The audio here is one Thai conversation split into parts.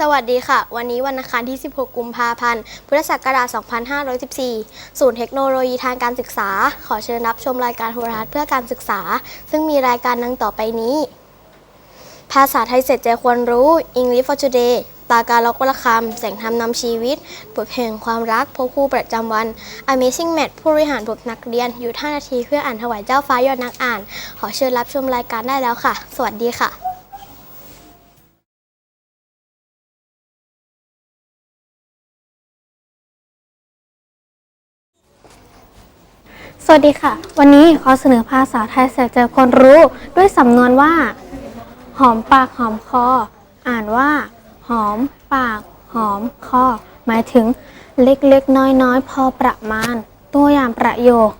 สวัสดีค่ะ วันนี้วันอังคารที่ 16 กุมภาพันธ์ พุทธศักราช 2514 ศูนย์เทคโนโลยีทางการศึกษา ขอเชิญรับชมรายการโทรทัศน์เพื่อการศึกษา ซึ่งมีรายการดังต่อไปนี้ ภาษาไทยเสร็จใจควรรู้ English for Today ปาการล็อกวลคำแสงธรรมนำชีวิต บทเพลงความรักพบคู่ประจำวัน Amazing Match ผู้บริหารพบนักเรียน อยู่ท่านาทีเพื่ออ่านถวายเจ้าฟ้ายอดนักอ่าน ขอเชิญรับชมรายการได้แล้วค่ะ สวัสดีค่ะ สวัสดีค่ะ วันนี้ขอเสนอภาษาไทยแสกใจคนรู้ด้วยสำนวนว่า หอมปากหอมคอ อ่านว่า หอมปาก หอมคอ หมายถึงเล็กๆ น้อยๆ พอประมาณ ตัวอย่างประโยค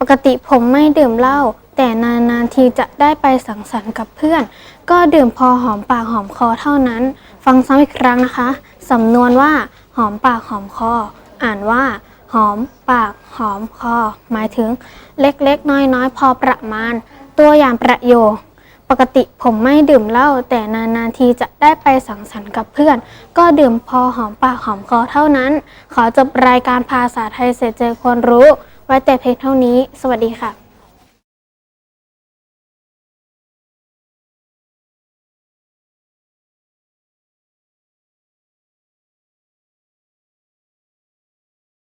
ปกติผมไม่ดื่มเหล้าแต่นานๆทีจะได้ไปสังสรรค์กับเพื่อน ก็ดื่มพอหอมปากหอมคอเท่านั้น ฟังซ้ำอีกครั้งนะคะ สำนวนว่า หอมปากหอมคอ อ่านว่า หอมปาก หอมคอ หมายถึงเล็กๆ น้อยๆ พอประมาณ ตัวอย่างประโยค ปกติผมไม่ดื่มเหล้าแต่นานๆทีจะได้ไปสังสรรค์กับเพื่อน ก็ดื่มพอหอมปากหอมคอเท่านั้น ขอจบรายการภาษาไทยเสร็จเจอควรรู้ ไว้แต่เพียงเท่านี้ สวัสดีค่ะ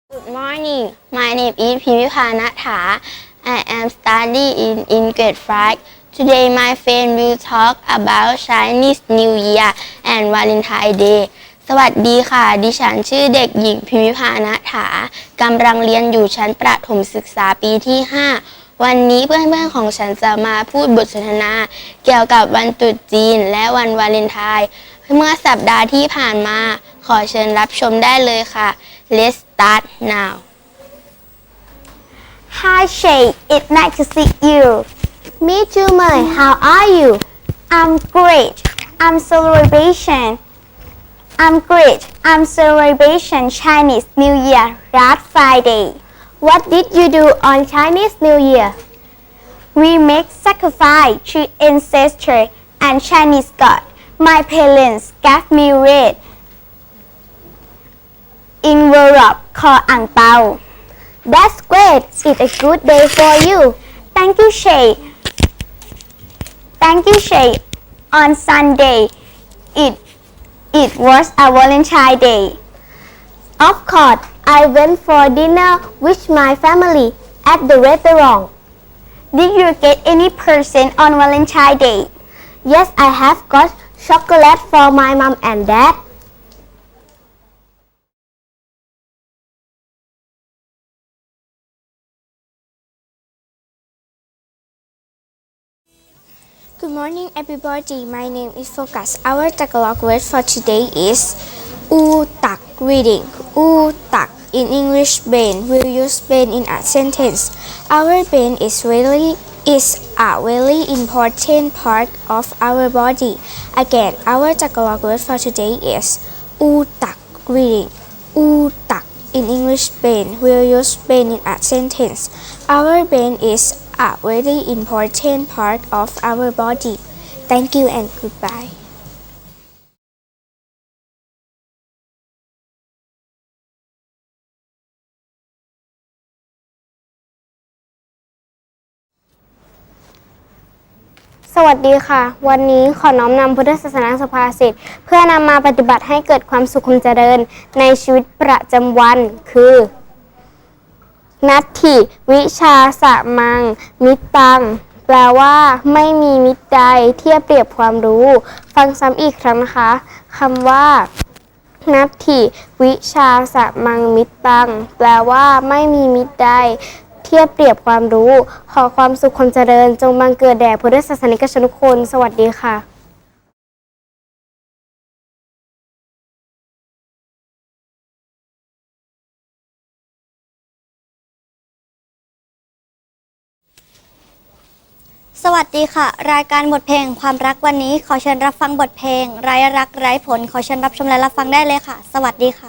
Good morning. My name is Pimipa Natha. I am studying in, in grade 5. Today my friend will talk about Chinese New Year and Valentine Day. สวัสดีค่ะ ดิฉันชื่อเด็กหญิงพิมพิพานะถากำลังเรียนอยู่ชั้นประถมศึกษาปีที่ 5 วันนี้เพื่อนๆของฉันจะมาพูดบทสนทนา เกี่ยวกับวันตรุษจีนและวันวาเลนไทน์เมื่อสัปดาห์ที่ผ่านมา ขอเชิญรับชมได้เลยค่ะ Let's start now Hi Shay, it's nice to see you. Me too, Mai. How are you? I'm great. I'm celebration. I'm great. I'm celebration Chinese New Year last Friday. What did you do on Chinese New Year? We make sacrifice to ancestors and Chinese God. My parents gave me red envelope called Ang Pao. That's great. It's a good day for you. Thank you, Shay. Thank you, Shay. On Sunday, it it was a Valentine Day. Of course, I went for dinner with my family at the restaurant. Did you get any present on Valentine Day? Yes, I have got chocolate for my mom and dad. Good morning, everybody. My name is Focus. Our Tagalog word for today is utak reading. Utak in English brain. We'll use brain in a sentence. Our brain is really is a really important part of our body. Again, our Tagalog word for today is utak reading. Utak in English brain. We'll use brain in a sentence. Our brain is a very important part of our body. Thank you and goodbye. สวัสดีค่ะ วันนี้ขอน้อมนำพุทธศาสนาสุภาษิตเพื่อนำมาปฏิบัติให้เกิดความสุขความเจริญในชีวิตประจำวันคือ นัตถิวิชาสะมัง มิตตัง แปลว่าไม่มีมิตรใดเทียบเปรียบความรู้ ฟังซ้ำอีกครั้งนะคะคำว่า นัตถิวิชาสะมังมิตตัง แปลว่าไม่มีมิตรใดเทียบเปรียบความรู้ ขอความสุขความเจริญ จงบังเกิดแด่พุทธศาสนิกชนทุกคน สวัสดีค่ะ สวัสดีค่ะ รายการบทเพลงความรักวันนี้ ขอเชิญรับฟังบทเพลงไร้รักไร้ผล ขอเชิญรับชมและรับฟังได้เลยค่ะ สวัสดีค่ะ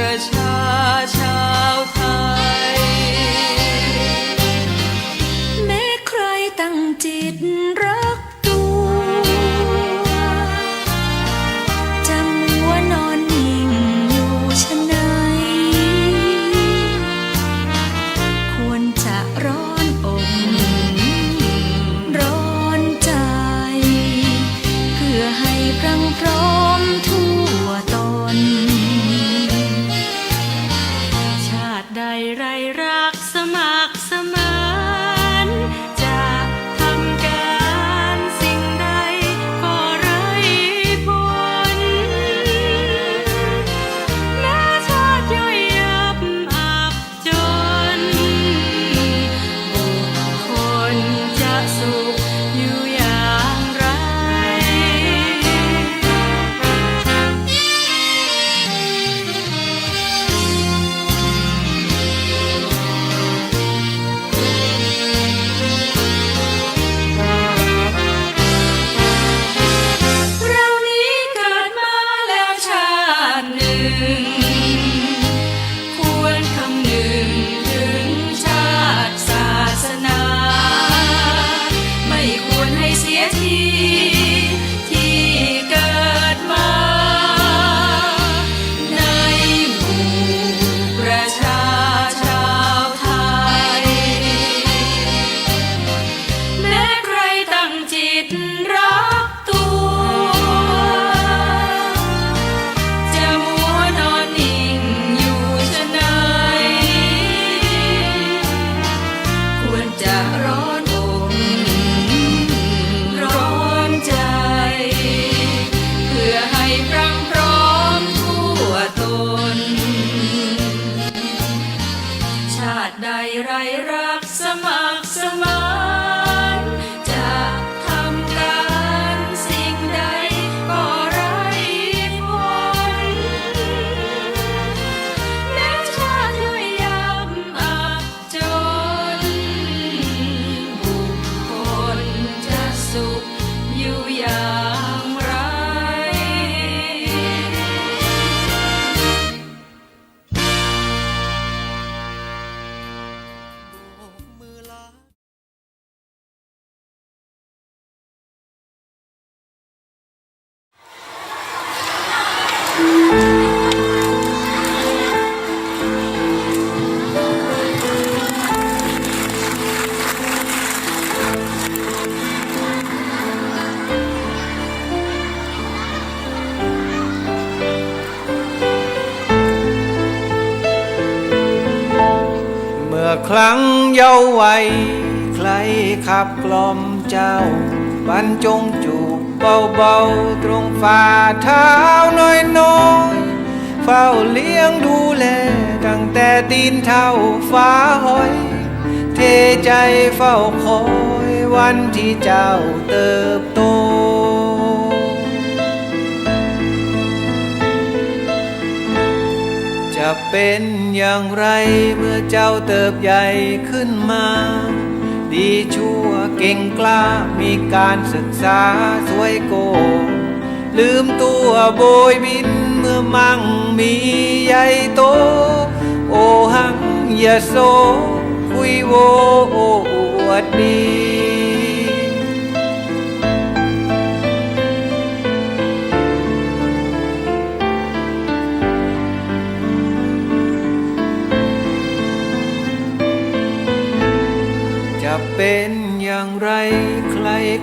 treasure. เยาว์วัยใครขับกล่อมเจ้า บรรจงจูบเบาๆ ตรงฝ่าเท้าน้อยๆ เฝ้าเลี้ยงดูแล ตั้งแต่ตีนเท่าฟ้าหอย เทใจเฝ้าคอยวันที่เจ้าเติบโต จะเป็นอย่างไรเมื่อเจ้าเติบใหญ่ขึ้นมา ดีชั่วเก่งกล้ามีการศึกษาสวยโก ลืมตัวโบยบินเมื่อมั่งมีใหญ่โต โอหังอย่าโสคุยโวโอ้อวดดี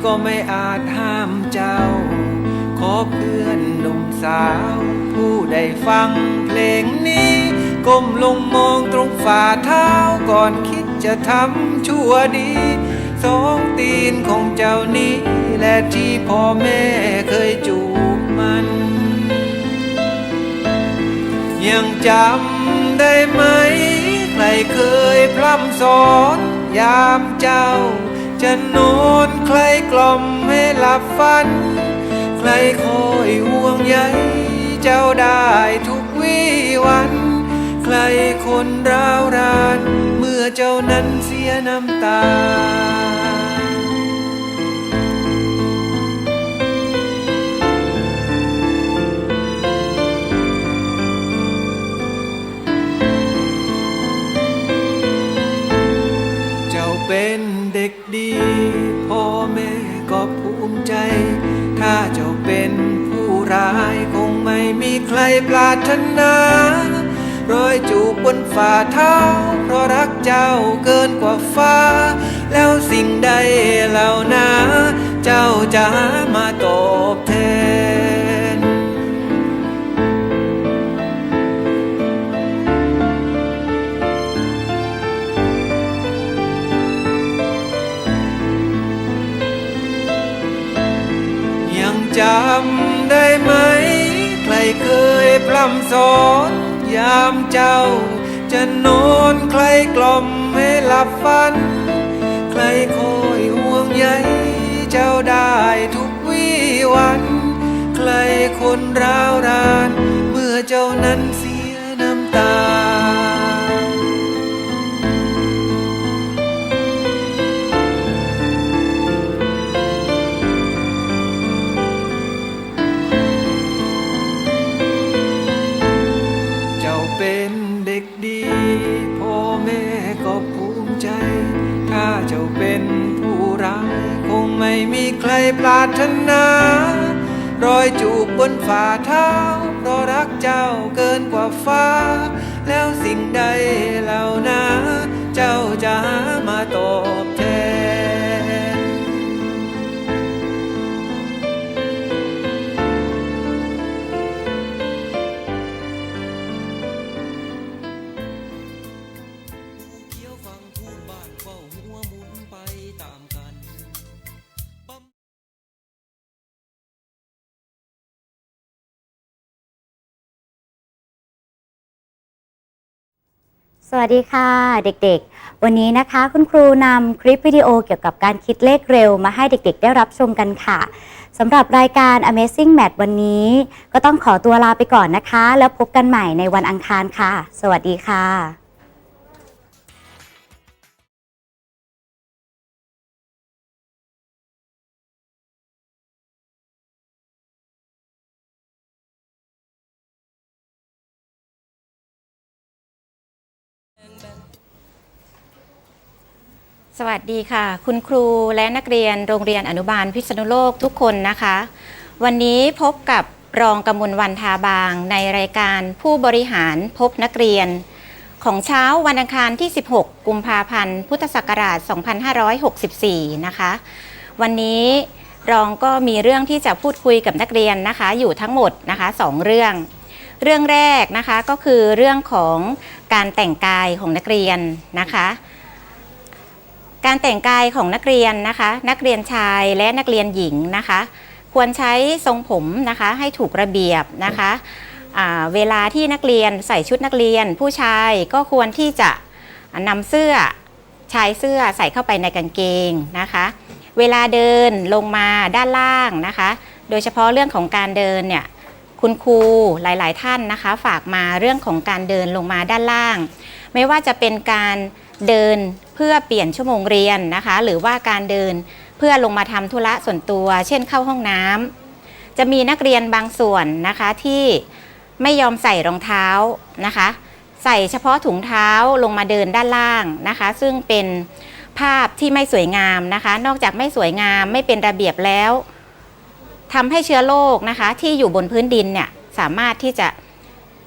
ก็ไม่อาจห้ามเจ้า ขอเพื่อนหนุ่มสาว ผู้ได้ฟังเพลงนี้ ก้มลงมองตรงฝ่าเท้าก่อนคิดจะทำชั่วดี สองตีนของเจ้านี้ และที่พ่อแม่เคยจูบมัน ยังจำได้ไหม ใครเคยพร่ำสอนยามเจ้า จะนอนใครกล่อมให้หลับฝัน ใครคอยห่วงใยเจ้าได้ทุกวี่วัน ใครคนร้าวราน เมื่อเจ้านั้นเสียน้ำตา้าเจ้าเป็นผู้ร้ายคงไม่มีใครปรารถนารอยจูบบนฝ่าเท้า เพราะรักเจ้าเกินกว่าฟ้า แล้วสิ่งใดเหล่านา เจ้าจะมาตอบแทน ล่ำสอนยามเจ้า จะนอนใครกล่อมให้หลับฝัน ใครคอยห่วงใยเจ้าได้ทุกวี่วัน ใครคนร้าวราน ด็กดี พ่อแม่ก็ภูมิใจ ถ้าเจ้าเป็นผู้ร้าย คงไม่มีใครปรารถนา รอยจูบบนฝ่าเท้า เพราะรักเจ้าเกินกว่าฟ้า แล้วสิ่งใดเหล่านะ เจ้าจะมาตอบ สวัสดีค่ะเด็กๆ วันนี้นะคะคุณครูนำคลิปวิดีโอเกี่ยวกับการคิดเลขเร็วมาให้เด็กๆ ได้รับชมกันค่ะสำหรับรายการ Amazing Math วันนี้ ก็ต้องขอตัวลาไปก่อนนะคะ แล้วพบกันใหม่ในวันอังคารค่ะ สวัสดีค่ะ สวัสดีค่ะ คุณครูและนักเรียนโรงเรียนอนุบาลพิษณุโลกทุกคนนะคะ วันนี้พบกับรองกำมลวันทาบาง ในรายการผู้บริหารพบนักเรียน ของเช้าวันอังคารที่ 16 กุมภาพันธ์ พุทธศักราช 2564 นะคะ วันนี้รองก็มีเรื่องที่จะพูดคุยกับนักเรียนนะคะ อยู่ทั้งหมดนะคะสองเรื่อง เรื่องแรกนะคะก็คือเรื่องของการแต่งกายของนักเรียนนะคะ การแต่งกายของนักเรียนนะคะ นักเรียนชายและนักเรียนหญิงนะคะ ควรใช้ทรงผมนะคะให้ถูกระเบียบนะคะเวลาที่นักเรียนใส่ชุดนักเรียน ผู้ชายก็ควรที่จะนำเสื้อชายเสื้อใส่เข้าไปในกางเกงนะคะ เวลาเดินลงมาด้านล่างนะคะ โดยเฉพาะเรื่องของการเดินเนี่ยคุณครูหลาย ๆ ท่านนะคะ ฝากมาเรื่องของการเดินลงมาด้านล่าง ไม่ว่าจะเป็นการ เดินเพื่อเปลี่ยนชั่วโมงเรียนนะคะ หรือว่าการเดินเพื่อลงมาทำธุระส่วนตัว เช่นเข้าห้องน้ำจะมีนักเรียนบางส่วนนะคะที่ไม่ยอมใส่รองเท้านะคะ ใส่เฉพาะถุงเท้าลงมาเดินด้านล่างนะคะ ซึ่งเป็นภาพที่ไม่สวยงามนะคะ นอกจากไม่สวยงามไม่เป็นระเบียบแล้วทำให้เชื้อโรคนะคะ ที่อยู่บนพื้นดินเนี่ยสามารถที่จะ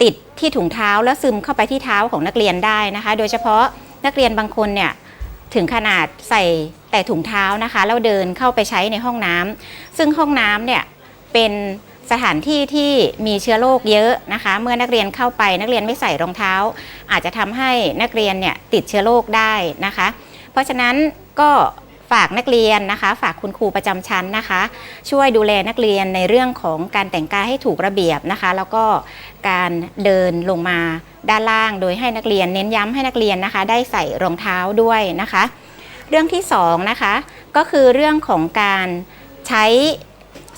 ติดที่ถุงเท้าแล้วซึมเข้าไปที่เท้าของนักเรียนได้นะคะ โดยเฉพาะ นักเรียนบางคนเนี่ยถึงขนาดใส่แต่ถุงเท้านะคะแล้วเดินเข้าไปใช้ในห้องน้ำซึ่งห้องน้ำเนี่ยเป็นสถานที่ที่มีเชื้อโรคเยอะนะคะ เมื่อนักเรียนเข้าไปนักเรียนไม่ใส่รองเท้า อาจจะทำให้นักเรียนเนี่ยติดเชื้อโรคได้นะคะ เพราะฉะนั้นก็ ฝากนักเรียนนะคะ ฝากคุณครูประจำชั้นนะคะ ช่วยดูแลนักเรียนในเรื่องของการแต่งกายให้ถูกระเบียบนะคะ แล้วก็การเดินลงมาด้านล่าง โดยให้นักเรียนเน้นย้ำให้นักเรียนนะคะ ได้ใส่รองเท้าด้วยนะคะ เรื่องที่สองนะคะก็คือเรื่องของการใช้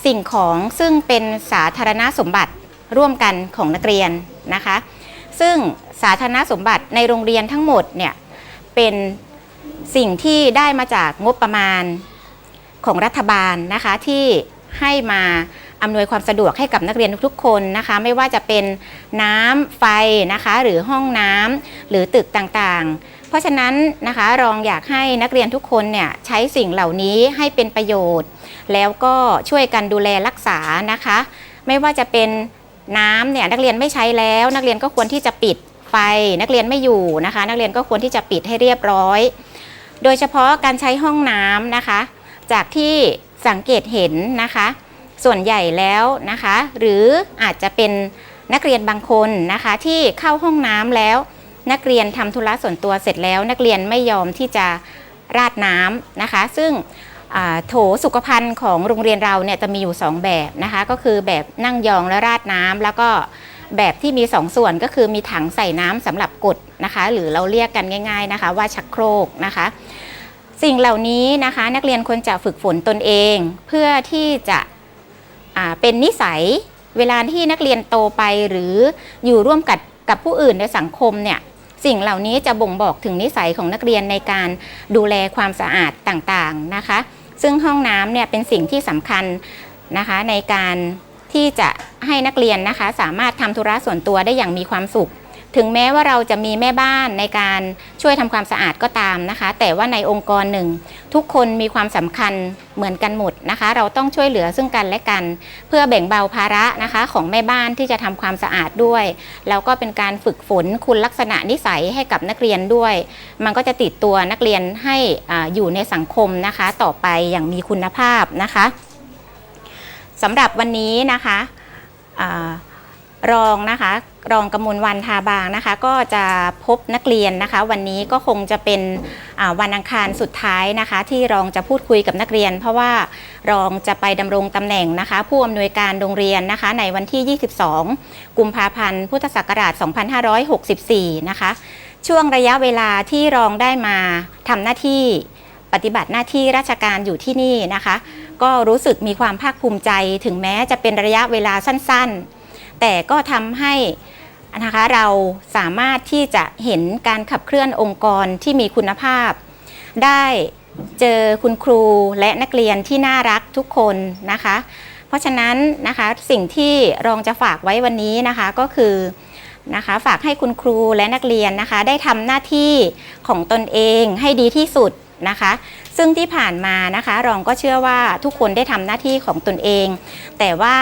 สิ่งของซึ่งเป็นสาธารณสมบัติร่วมกันของนักเรียนนะคะ ซึ่งสาธารณสมบัติในโรงเรียนทั้งหมดเนี่ยเป็น สิ่งที่ได้มาจากงบประมาณของรัฐบาลนะคะที่ให้มาอำนวยความสะดวกให้กับนักเรียนทุกๆคนนะคะ ไม่ว่าจะเป็นน้ำไฟนะคะหรือห้องน้ำหรือตึกต่างๆ เพราะฉะนั้นนะคะรองอยากให้นักเรียนทุกคนเนี่ยใช้สิ่งเหล่านี้ให้เป็นประโยชน์ แล้วก็ช่วยกันดูแลรักษานะคะ ไม่ว่าจะเป็นน้ำเนี่ยนักเรียนไม่ใช้แล้ว นักเรียนก็ควรที่จะปิดไฟ นักเรียนไม่อยู่นะคะ นักเรียนก็ควรที่จะปิดให้เรียบร้อย โดยเฉพาะการใช้ห้องน้ำนะคะ จากที่สังเกตเห็นนะคะ ส่วนใหญ่แล้วนะคะ หรืออาจจะเป็นนักเรียนบางคนนะคะ ที่เข้าห้องน้ำแล้ว นักเรียนทำธุระส่วนตัวเสร็จแล้ว นักเรียนไม่ยอมที่จะราดน้ำนะคะ ซึ่งโถสุขภัณฑ์ของโรงเรียนเราเนี่ยจะมีอยู่ 2 แบบนะคะ ก็คือแบบนั่งยองและราดน้ำแล้วก็ แบบที่มี 2 ส่วนก็คือมีถังใส่น้ำสำหรับกดนะคะ หรือเราเรียกกันง่าย ๆนะคะ ว่าชักโครกนะคะ สิ่งเหล่านี้นะคะ นักเรียนควรจะฝึกฝนตนเอง เพื่อที่จะเป็นนิสัยเวลาที่นักเรียนโตไปหรืออยู่ร่วมกับกับผู้อื่นในสังคมเนี่ยสิ่งเหล่านี้จะบ่งบอกถึงนิสัยของนักเรียนในการดูแลความสะอาดต่างๆนะคะ ซึ่งห้องน้ำเนี่ยเป็นสิ่งที่สำคัญนะคะในการ ที่จะให้นักเรียนนะคะ สามารถทำธุระส่วนตัวได้อย่างมีความสุข ถึงแม้ว่าเราจะมีแม่บ้านในการช่วยทำความสะอาดก็ตามนะคะ แต่ว่าในองค์กรหนึ่ง ทุกคนมีความสำคัญเหมือนกันหมดนะคะ เราต้องช่วยเหลือซึ่งกันและกัน เพื่อแบ่งเบาภาระนะคะ ของแม่บ้านที่จะทำความสะอาดด้วยแล้วก็เป็นการฝึกฝนคุณลักษณะนิสัยให้กับนักเรียนด้วย มันก็จะติดตัวนักเรียนให้ออยู่ในสังคมนะคะ ต่อไปอย่างมีคุณภาพนะคะ สำหรับวันนี้นะคะอรองนะคะรองกมลวันทาบางนะคะ ก็จะพบนักเรียนนะคะ วันนี้ก็คงจะเป็นวันอังคารสุดท้ายนะคะ ที่รองจะพูดคุยกับนักเรียน เพราะว่ารองจะไปดำรงตำแหน่งนะคะ ผู้อำนวยการโรงเรียนนะคะ ในวันที่ 22 กุมภาพันธ์พุทธศักราช 2564 นะคะ ช่วงระยะเวลาที่รองได้มาทำหน้าที่ปฏิบัติหน้าที่ราชการอยู่ที่นี่นะคะ ก็รู้สึกมีความภาคภูมิใจ ถึงแม้จะเป็นระยะเวลาสั้นๆ แต่ก็ทำให้นะคะเราสามารถที่จะเห็นการขับเคลื่อนองค์กรที่มีคุณภาพ ได้เจอคุณครูและนักเรียนที่น่ารักทุกคนนะคะ เพราะฉะนั้นนะคะสิ่งที่รองจะฝากไว้วันนี้นะคะก็คือนะคะฝากให้คุณครูและนักเรียนนะคะ ได้ทำหน้าที่ของตนเองให้ดีที่สุด นะคะ ซึ่งที่ผ่านมานะคะรองก็เชื่อว่าทุกคนได้ทำหน้าที่ของตนเอง แต่ว่า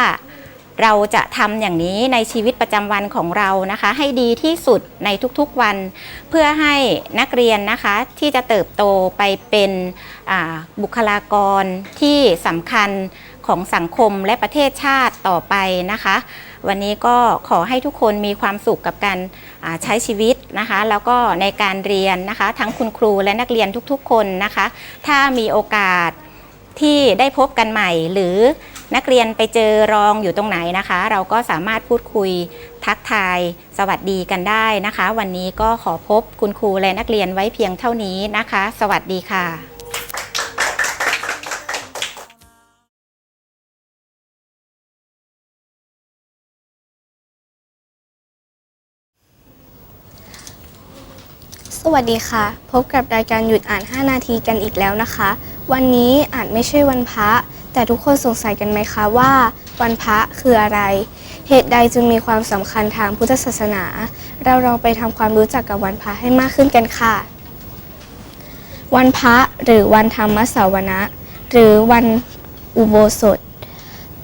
เราจะทำอย่างนี้ในชีวิตประจำวันของเรานะคะ ให้ดีที่สุดในทุกๆวัน เพื่อให้นักเรียนนะคะที่จะเติบโตไปเป็นบุคลากรที่สำคัญของสังคมและประเทศชาติต่อไปนะคะ วันนี้ก็ขอให้ทุกคนมีความสุขกับการ ใช้ชีวิตนะคะ แล้วก็ในการเรียนนะคะ ทั้งคุณครูและนักเรียนทุกๆ คนนะคะ ถ้ามีโอกาสที่ได้พบกันใหม่ หรือนักเรียนไปเจอรองอยู่ตรงไหนนะคะ เราก็สามารถพูดคุยทักทายสวัสดีกันได้นะคะ วันนี้ก็ขอพบคุณครูและนักเรียนไว้เพียงเท่านี้นะคะ สวัสดีค่ะ วัสดีค่ะ พบกับรายการหยุดอ่าน 5 นาทีกันอีกแล้วนะคะ วันนี้อาจไม่ใช่วันพระ แต่ทุกคนสงสัยกันไหมคะว่า วันพระคืออะไร เหตุใดจึงมีความสำคัญทางพุทธศาสนา เราลองไปทำความรู้จักกับวันพระให้มากขึ้นกันค่ะ วันพระหรือวันธรรมสาวนะ หรือวันอุโบสถ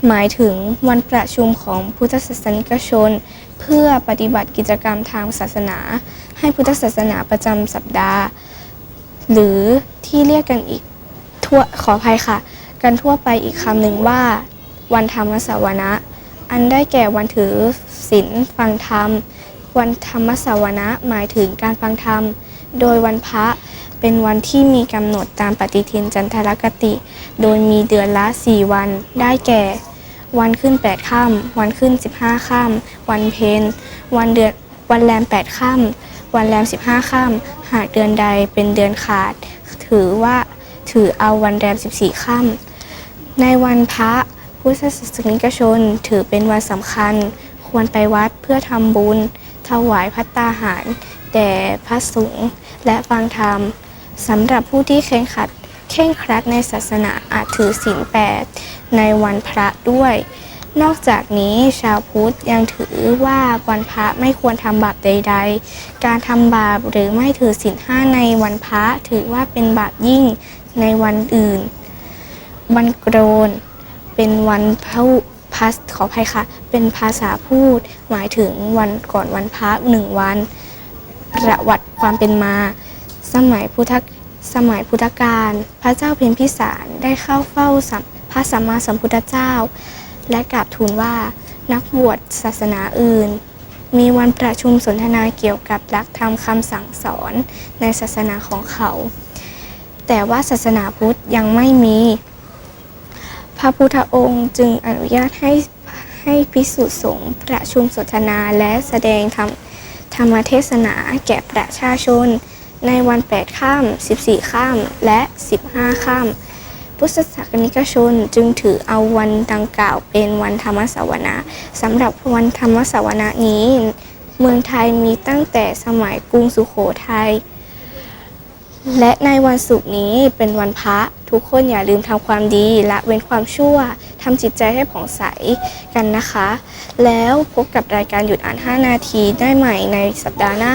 หมายถึงวันประชุมของพุทธศาสนิกชน เพื่อปฏิบัติกิจกรรมทางศาสนา ให้พุทธศาสนาประจำสัปดาห์ หรือที่เรียกกันอีกทั่วขออภัยค่ะ กันทั่วไปอีกคำหนึ่งว่า วันธรรมสาวนะ อันได้แก่วันถือศีลฟังธรรม วันธรรมสาวนะหมายถึงการฟังธรรม โดยวันพระเป็นวันที่มีกำหนดตามปฏิทินจันทรคติ โดยมีเดือนละ 4 วันได้แก่ วันขึ้น8ค่ำวันขึ้น15ค่ำวันเพ็ญวันเดือนวันแรม8ค่ำวันแรม15ค่ำหากเดือนใดเป็นเดือนขาด ถือว่าถือเอาวันแรม14ค่ำในวันพระพุทธศาสนิกชนถือเป็นวันสำคัญ ควรไปวัดเพื่อทำบุญ ถวายพัตตาหารแด่พระสงฆ์และฟังธรรมสำหรับผู้ที่เคร่งครัด เคร่งครัดในศาสนาอาจถือศีลแปดในวันพระด้วย นอกจากนี้ชาวพุทธยังถือว่าวันพระไม่ควรทำบาปใด ๆ การทำบาปหรือไม่ถือศีลห้าในวันพระถือว่าเป็นบาปยิ่งในวันอื่น วันโกรน เป็นวันพระพัสขออภัยค่ะ เป็นภาษาพูด หมายถึงวันก่อนวันพระหนึ่งวัน ประวัติความเป็นมา สมัยพุทธ สมัยพุทธกาลพระเจ้าเพ็ญพิสารได้เข้าเฝ้าพระสัมมาสัมพุทธเจ้า และกราบทูลว่านักบวชศาสนาอื่น มีวันประชุมสนทนาเกี่ยวกับหลักธรรมคำสั่งสอนในศาสนาของเขา แต่ว่าศาสนาพุทธยังไม่มี พระพุทธองค์จึงอนุญาตให้ให้พิสุสงฆ์ประชุมสนทนาและแสดงธรรมธรรมเทศนาแก่ประชาชน ในวัน 8 ข้าม 14 ข้าม และ 15 ข้าม พุทธศาสนิกชนจึงถือเอาวันดังกล่าวเป็นวันธรรมสวนะสำหรับวันธรรมสวนะนี้ เมืองไทยมีตั้งแต่สมัยกรุงสุโขทัยและในวันศุกร์นี้เป็นวันพระทุกคนอย่าลืมทำความดีละเว้นความชั่วทำจิตใจให้ผ่องใสกันนะคะ แล้วพบกับรายการหยุดอ่าน 5 นาทีได้ใหม่ในสัปดาห์หน้า